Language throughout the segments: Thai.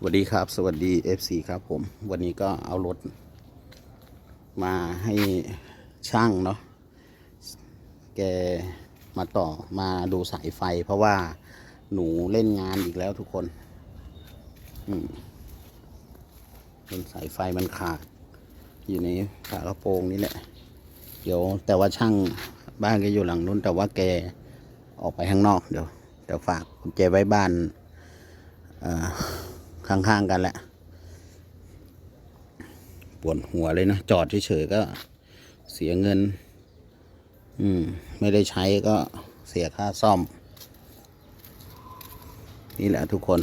สวัสดีครับ สวัสดี FC ครับผม วันนี้ก็เอารถ มาให้ช่างเนาะแกมาต่อมาดูสายไฟ เพราะว่าหนูเล่นงานอีกแล้วทุกคนอืมเป็นสายไฟมันขาด อยู่ในฝากระโปรงนี่แหละ เดี๋ยวแต่ว่าช่างบ้านแกอยู่หลังนู้น แต่ว่าแกออกไปข้างนอกเดี๋ยวเดี๋ยวฝากกุญแจไว้บ้านอ่อ ข้างๆกันแหละปวดหัวเลยนะ จอดเฉยๆก็เสียเงิน อืม ไม่ได้ใช้ก็เสียค่าซ่อม นี่แหละทุกคน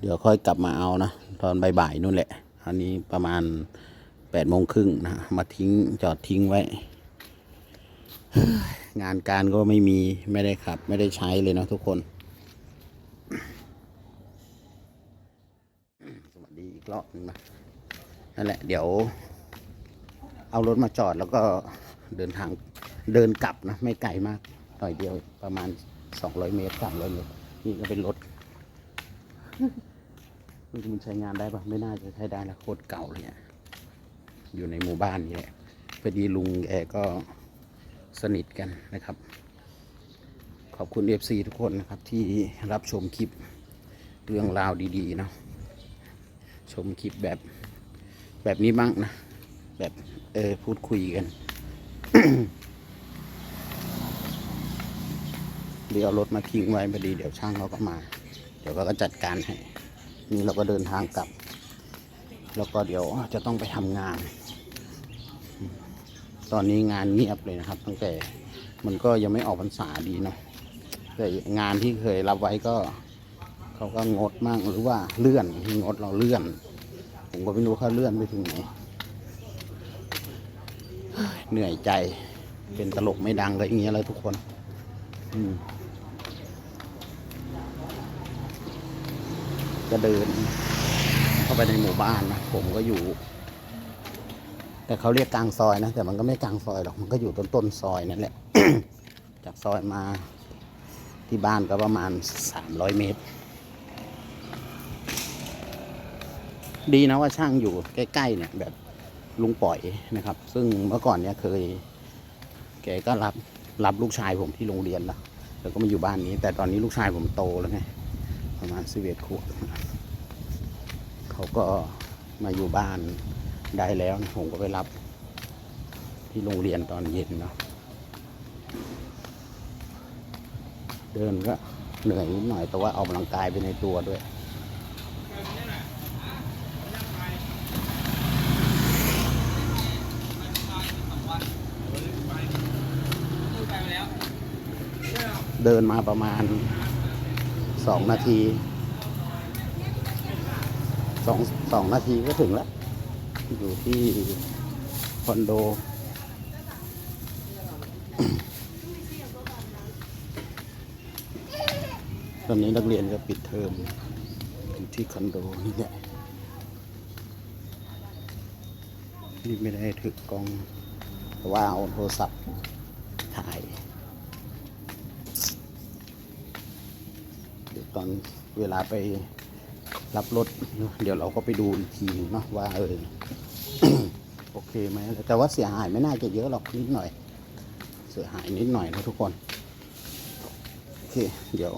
เดี๋ยวค่อยกลับมาเอานะ ตอนบ่ายๆนู่นแหละ อันนี้ประมาณแปดโมงครึ่งนะ มาทิ้งจอดทิ้งไว้ งานการก็ไม่มีไม่ได้ขับ ไม่ได้ใช้เลยนะทุกคน สวัสดีอีกรอบนึงนะนั่นแหละ เดี๋ยว เอารถมาจอดแล้วก็เดินทางเดินกลับนะ ไม่ไกลมากหน่อยเดียวประมาณสองร้อยเมตรสามร้อยเมตร นี่ก็เป็นรถมันใช้งานได้ปะไม่น่าจะใช้ได้ล้วโคตรเก่าเลยอะอยู่ในหมู่บ้านนี่แหละพอดีลุงแกก็ สนิทกันนะครับ ขอบคุณเอฟซีทุกคนนะครับที่รับชมคลิปเรื่องราวดีๆเนาะชมคลิปแบบแบบนี้บ้างนะ แบบเออพูดคุยกัน เดี๋ยวรถมาทิ้งไว้พอดีเดี๋ยวช่างเขาก็มา เดี๋ยวก็จัดการให้ นี่เราก็เดินทางกลับ แล้วก็เดี๋ยวจะต้องไปทำงาน ตอนนี้งานเงียบเลยนะครับ ตั้งแต่มันก็ยังไม่ออกพรรษาดีเนาะแต่งานที่เคยรับไว้ก็เขาก็งดมั่งหรือว่าเลื่อนงดเราเลื่อน ผมก็ไม่รู้เขาเลื่อนไปถึงไหนเหนื่อยใจเป็นตลกไม่ดังก็อย่างเงี้ยเลยทุกคนอืมก็เดินเข้าไปในหมู่บ้านนะผมก็อยู่ แต่เขาเรียกกลางซอยนะ แต่มันก็ไม่กลางซอยหรอก มันก็อยู่ต้นต้นซอยนั่นแหละ จากซอยมาที่บ้านก็ประมาณสามร้อยเมตร ดีนะว่าช่างอยู่ใกล้ๆเนี่ยแบบลุงปล่อยนะครับ ซึ่งเมื่อก่อนเนี่ยเคย แกก็รับรับลูกชายผมที่โรงเรียนแล้วแล้วก็มาอยู่บ้านนี้ แต่ตอนนี้ลูกชายผมโตแล้วไงประมาณสิบเอ็ดขวบเขาก็มาอยู่บ้าน ได้แล้วนะผมก็ไปรับ ที่โรงเรียนตอนเย็นเนาะเดินก็เหนื่อยนิดหน่อยแต่ว่าออกกำลังกายไปในตัวด้วยเดินมาประมาณสองนาทีสองสองนาทีก็ถึงแล้ว อยู่ที่คอนโด ตอนนี้นักเรียนก็ปิดเทอมอยู่ที่คอนโดนี่แหละนี่ไม่ได้ถือกล้องแต่ว่าเอาโทรศัพท์ถ่าย เดี๋ยวตอนเวลาไปรับรถ เดี๋ยวเราก็ไปดูอีกทีหนึงเนาะว่าเออ เคไหมแต่ว่าเสียหายไม่น่าจะเยอะหรอกนิดหน่อย เสียหายนิดหน่อยนะทุกคนโอเคเดี๋ยว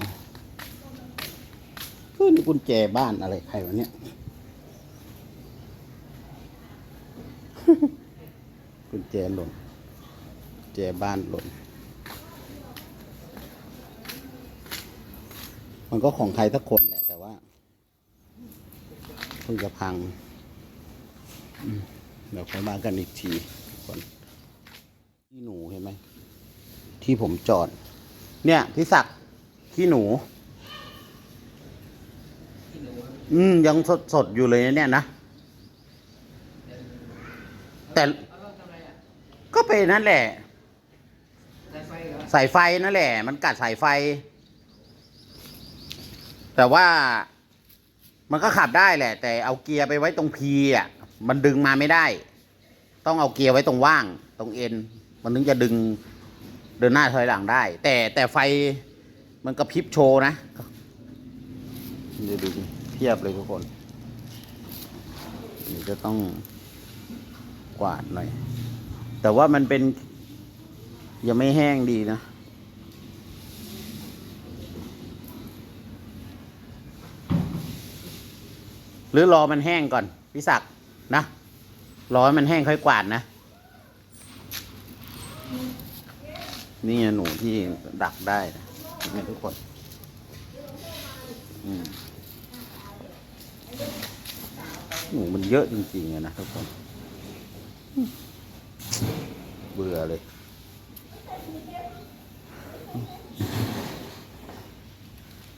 เฮ้นกุญแจบ้านอะไรใครวะเนี่ยกุญแจหล่นแจบ้านหล่นมันก็ของใครสักคนแหละ แต่ว่าเพิ่งจะพัง อืม เดี๋ยวค่อยมากันอีกทีคนที่หนูเห็นไหมที่ผมจอด เนี่ยพี่ศักดิ์ที่หนู อืมยังสดสดอยู่เลยเนี่ยนะแต่ก็เป็นนั่นแหละสายไฟนั่นแหละ มันกัดสายไฟ แต่ว่ามันก็ขับได้แหละ แต่เอาเกียร์ไปไว้ตรงพีอะ มันดึงมาไม่ได้ ต้องเอาเกียร์ไว้ตรงว่าง ตรงเอ็น มันถึงจะดึงเดินหน้าถอยหลังได้ แต่แต่ไฟมันกระพริบโชว์นะดูดูดิเทียบเลยทุกคนเดี๋ยวจะต้องกวาดหน่อย แต่ว่ามันเป็น ยังไม่แห้งดีนะหรือรอมันแห้งก่อน พี่ศักดิ์ นะรอให้มันแห้งค่อยกวาดนะ นี่ไงหนูที่ดักได้นะนี่ทุกคนหนูมันเยอะจริงๆนะทุกคน เบื่อเลย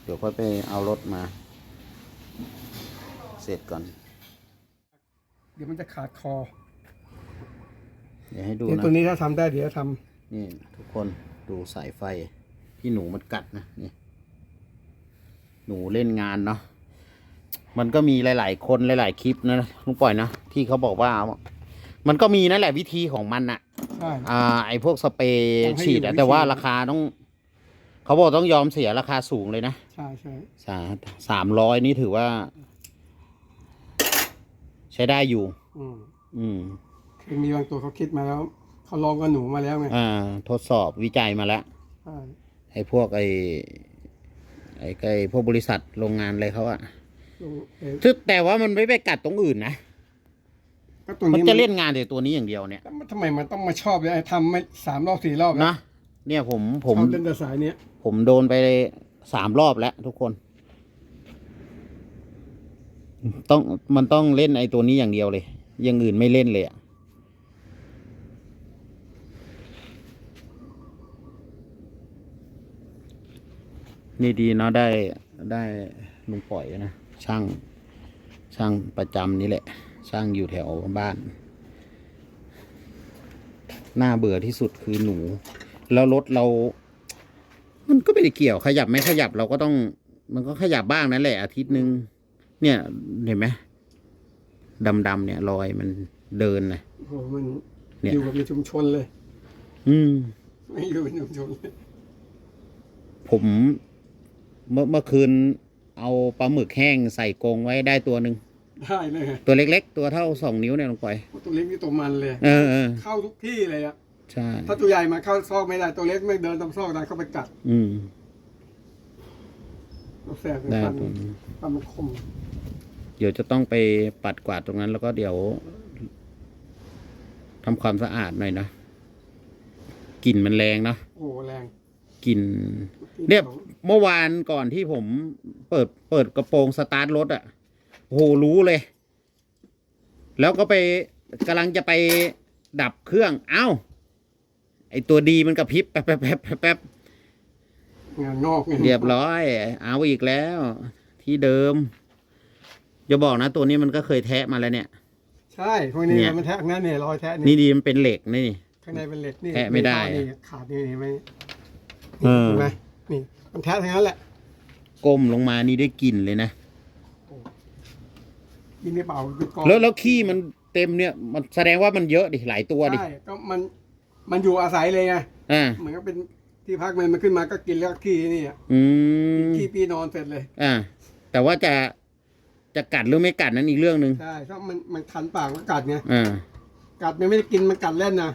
เดี๋ยวค่อยไปเอารถมา เสร็จก่อน เดี๋ยวมันจะขาดคอเดี๋ยวให้ดูเดี๋ยวนะ ตัวนี้ถ้าทำได้เดี๋ยวทำ นี่ทุกคนดูสายไฟที่หนูมันกัดนะนี่หนูเล่นงานเนาะมันก็มีหลาย ๆ คนหลาย ๆ คลิปนะลุงปล่อยนะที่เขาบอกว่า มันก็มีนั่นแหละวิธีของมันอะใช่ อ่าไอพวกสเปรย์ต้องให้ฉีดอยู่อะวิธี แต่ว่าราคาต้อง เขาบอกต้องยอมเสียราคาสูงเลยนะใช่ใช่สาสามร้อยนี่ถือว่า ใช้ได้อยู่ อืมอืม คือมีบางตัวเขาคิดมาแล้ว เขาลองกับหนูมาแล้วไงอ่า ทดสอบวิจัยมาแล้วใช่ไอ้พวกไอ้ไอ้ไอ้พวกบริษัทโรงงานอะไรเขาอะลงเอ่อซึ่งแต่ว่ามันไม่ไปกัดตรงอื่นนะก็ตัวมันนี้จะเล่นงานแต่ตัวนี้อย่างเดียวเนี่ยแล้วมันทำไมมันต้องมาชอบเลยไอ้ทำไม่สามรอบสี่รอบแล้วนะเนี่ยผมผม ชอบเล่นแต่สายเนี้ยผมโดนไปสามรอบแล้วทุกคน ต้องมันต้องเล่นไอ้ตัวนี้อย่างเดียวเลยอย่างอื่นไม่เล่นเลยอะนี่ดีเนาะได้ได้ลุงปล่อยนะ ช่าง ช่างประจำนี่แหละ ช่างอยู่แถวบ้าน หน้าเบื่อที่สุดคือหนู แล้วรถเรา มันก็ไม่ได้เกี่ยวขยับไม่ขยับเราก็ต้อง มันก็ขยับบ้างนั่นแหละอาทิตย์หนึ่ง เนี่ยเห็นไหมดำๆเนี่ยรอยมันเดินนะโอ้โหมันเนี่ยอยู่กับในชุมชนเลย อืมไม่อยู่ในชุมชนเลยผมเมื่อเมื่อคืน เอาปลาหมึกแห้งใส่กรงไว้ได้ตัวหนึ่งได้เลยตัวเล็ก ๆ ตัวเท่าสองนิ้วเนี่ยลงไปตัวเล็กนี่ตัวมันเลยเออเออเข้าทุกที่เลยอะใช่ถ้าตัวใหญ่มาเข้าซอกไม่ได้ตัวเล็กไม่เดินตรงซอกได้เข้าไปกัด อืมตัวแสบได้ฟันตัวนี้ฟันมันคม เดี๋ยวจะต้องไปปัดกวาดตรงนั้น แล้วก็เดี๋ยวทำความสะอาดหน่อยนะกลิ่นมันแรงเนาะโอ้โหแรงกลิ่นเนี่ยเมื่อวานก่อนที่ผมเปิดเปิดกระโปรงสตาร์ทรถอะ่ะโอ้โหรู้เลย แล้วก็ไปกำลังจะไปดับเครื่อง เอ้า ไอตัวดีมันกระพริบแป๊บแป๊บแป๊บแป๊บแป๊บงานงอกไงเรียบร้อย เอาอีกแล้ว ที่เดิม จะบอกนะ ตัวนี้มันก็เคยแทะมาแล้วเนี่ย ใช่พวกนี้เนี่ย มันแทะข้างหน้าเนี่ยรอยแทะนี่นี่ดีมันเป็นเหล็กนี่ ข้างในเป็นเหล็กนี่แทะไม่ได้นี่ขาดนี่เห็นไหมเออ เห็นไหมนี่มันแทะทั้งนั้นแหละก้มลงมานี่ได้กลิ่นเลยนะ กินไม่เปล่าเป็นกองแล้วแล้วขี้มันเต็มเนี่ย มันแสดงว่ามันเยอะดิหลายตัวดิใช่ก็มันมันอยู่อาศัยเลยไงอ่าเหมือนก็เป็นที่พักมันมันขึ้นมาก็กินแล้วก็ขี้นี่อะอืมขี้ปีนอนเสร็จเลย อ่าแต่ว่าจะ จะกัดหรือไม่กัดนั้นอีกเรื่องหนึ่งใช่ถ้ามันมันคันปากก็กัดไงอ่ากัดมันไม่ได้กินมันกัดเล่นนะ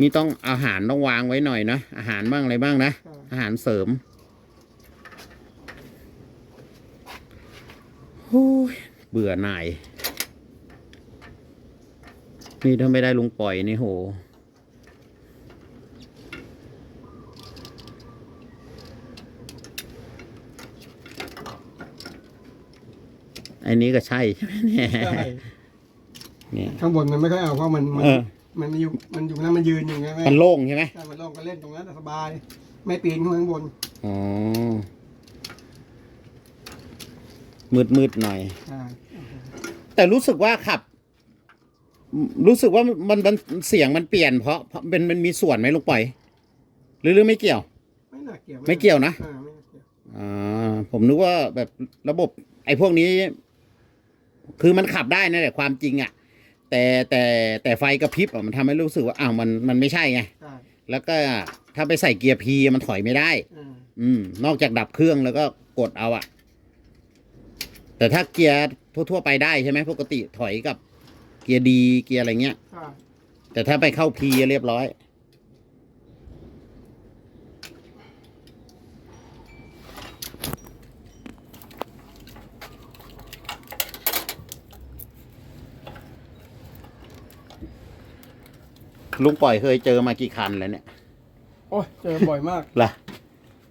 นี่ต้องอาหารต้องวางไว้หน่อยนะอาหารบ้างอะไรบ้างนะใช่อาหารเสริมโอ้ยเบื่อหน่าย นี่ถ้าไม่ได้ลุงปล่อยนี่โห อันนี้ก็ใช่ใช่ไหมเนี่ยใช่เนี่ย ข้างบนมันไม่ค่อยเอาเพราะมันมันเออ มันอยู่มันอยู่นั่นมันยืนอยู่ไงแม่มันโล่งใช่ไหมใช่มันลงก็เล่นตรงนั้นสบาย ไม่ปีนขึ้นข้างบนอ๋อมืดมืดๆหน่อยใช่แต่รู้สึกว่าขับ รู้สึกว่ามันมันเสียงมันเปลี่ยนเพราะเพราะเป็นมันมีส่วนไหมลูกปล่อย หรือหรือไม่เกี่ยว ไม่น่าเกี่ยวไม่เกี่ยวนะ อ่าไม่น่าเกี่ยว อ่าผมนึกว่าแบบระบบ ไอ้พวกนี้ คือมันขับได้นั่นแหละความจริงอะ่ะ แต่แต่แต่ไฟกระพริบอะมันทำให้รู้สึกว่าอ้าวมันมันไม่ใช่ไง ใช่แล้วก็ถ้าไปใส่เกียร์พีมันถอยไม่ได้อ่าอืม นอกจากดับเครื่องแล้วก็กดเอาอะแต่ถ้าเกียร์ทั่ว ๆ ไปได้ใช่ไหมปกติถอยกับ เกียร์ดีเกียร์อะไรเงี้ย ใช่แต่ถ้าไปเข้าพีเรียบร้อย ลุงปล่อยเคยเจอมากี่คันแล้วเนี่ยโอ้ยเจอบ่อยมากล่ะ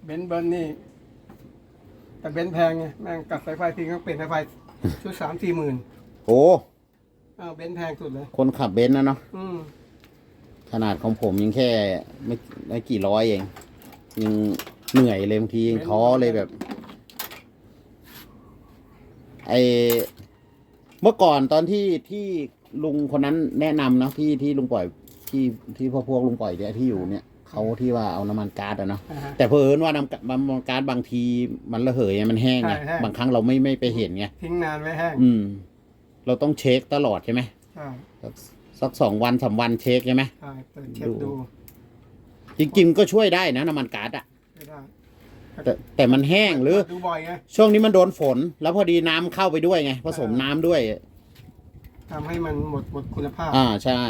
เบนซ์เบิร์นนี่ แต่เบนซ์แพงไงแม่งกัดสายไฟทิ้งก็เปลี่ยนสายไฟชุดสามสี่หมื่นโอ้เออเบนซ์แพงสุดเลย คนขับเบนซ์นะเนาะอืมขนาดของผมยังแค่ไม่ไม่กี่ร้อยเอง ยังเหนื่อยเลยบางทียังท้อเลยแบบ ไอเมื่อก่อนตอนที่ที่ลุงคนนั้นแนะนำเนาะที่ที่ลุงปล่อย ที่ที่พ่อพวกลุงปล่อยเนี่ยที่อยู่เนี่ยเขาที่ว่าเอาน้ำมันก๊าซอะเนาะอ่าฮะ แต่เพอเอิญว่าน้ำก๊าซน้ำมันก๊าซบางทีมันระเหยไงมันแห้งไงใช่ใช่ บางครั้งเราไม่ไม่ไปเห็นไงทิ้งนานไว้แห้งอืม เราต้องเช็คตลอดใช่ไหมใช่สักสักสองวันสามวันเช็คใช่ไหม ใช่เปิดเช็คดูจริงๆก็ช่วยได้นะน้ำมันก๊าซอะไม่ได้แต่แต่มันแห้งหรือ ดูบ่อยไงช่วงนี้มันโดนฝน แล้วพอดีน้ำเข้าไปด้วยไง ผสมน้ำด้วย ทำให้มันหมดหมดคุณภาพ อ่าใช่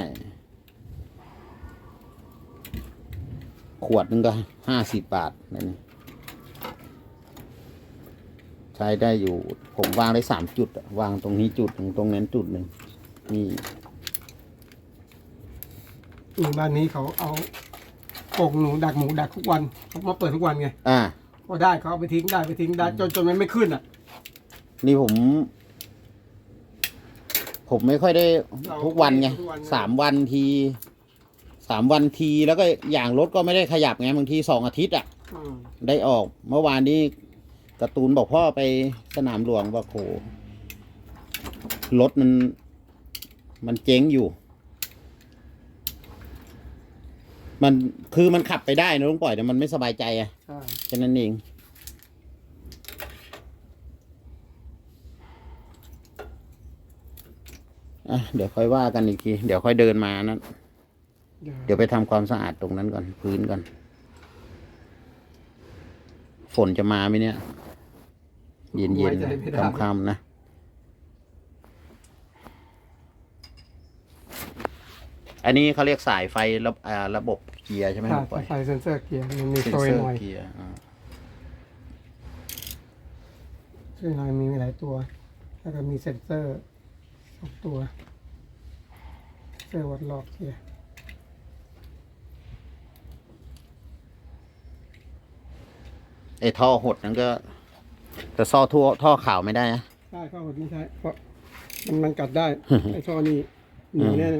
ขวดหนึงก็ห้าสิบบาทนั่นใช้ได้อยู่ ผมวางได้สามจุดอะวางตรงนี้จุดหนึ่งตรงนั้นจุดหนึ่งนี่นี่บ้านนี้เขาเอากรงหนูดักหมูดักทุกวันเขามาเปิดทุกวันไงอ่าก็ได้เขาเอาไปทิ้งได้ไปทิ้งได้จนจนมันไม่ขึ้นอะ นี่ผม ผมไม่ค่อยได้เราทุกวันไงทุกวันนะสามวันที สามวันทีแล้วก็อย่างรถก็ไม่ได้ขยับไงบางทีสองอาทิตย์อะ อืมได้ออกเมื่อวานนี้การ์ตูนบอกพ่อไปสนามหลวงบอกโหรถมัน มันเจ๊งอยู่ มันคือมันขับไปได้นะลุงปล่อยแต่มันไม่สบายใจอะใช่แค่นั้นเอง อะ เดี๋ยวค่อยว่ากันอีกที เดี๋ยวค่อยเดินมานั้น เดี๋ยวเดี๋ยวไปทำความสะอาดตรงนั้นก่อน พื้นก่อน ฝนจะมาไหมเนี่ย เย็นไว้ใจไม่ได้ๆค่ำๆนะอันนี้เขาเรียกสายไฟระอ่าระบบเกียร์ใช่ไหมใช่ลุงปล่อยใส่เซนเซอร์เกียร์มันมีเซ็นโซเซยอหน่อยร์เกียร์อ่าโซยหน่อยมีหลายตัว แล้วก็มีเซนเซอร์สองตัวเซอร์วัดรอบเกียร์ ไอ้ท่อหดนั้นก็แต่ซ่อทั่วท่อขาวไม่ได้นะใช่ข้าวหดไม่ใช่เพราะมันมันกัดได้ ไอ้ท่อนี่หนูเนี่ย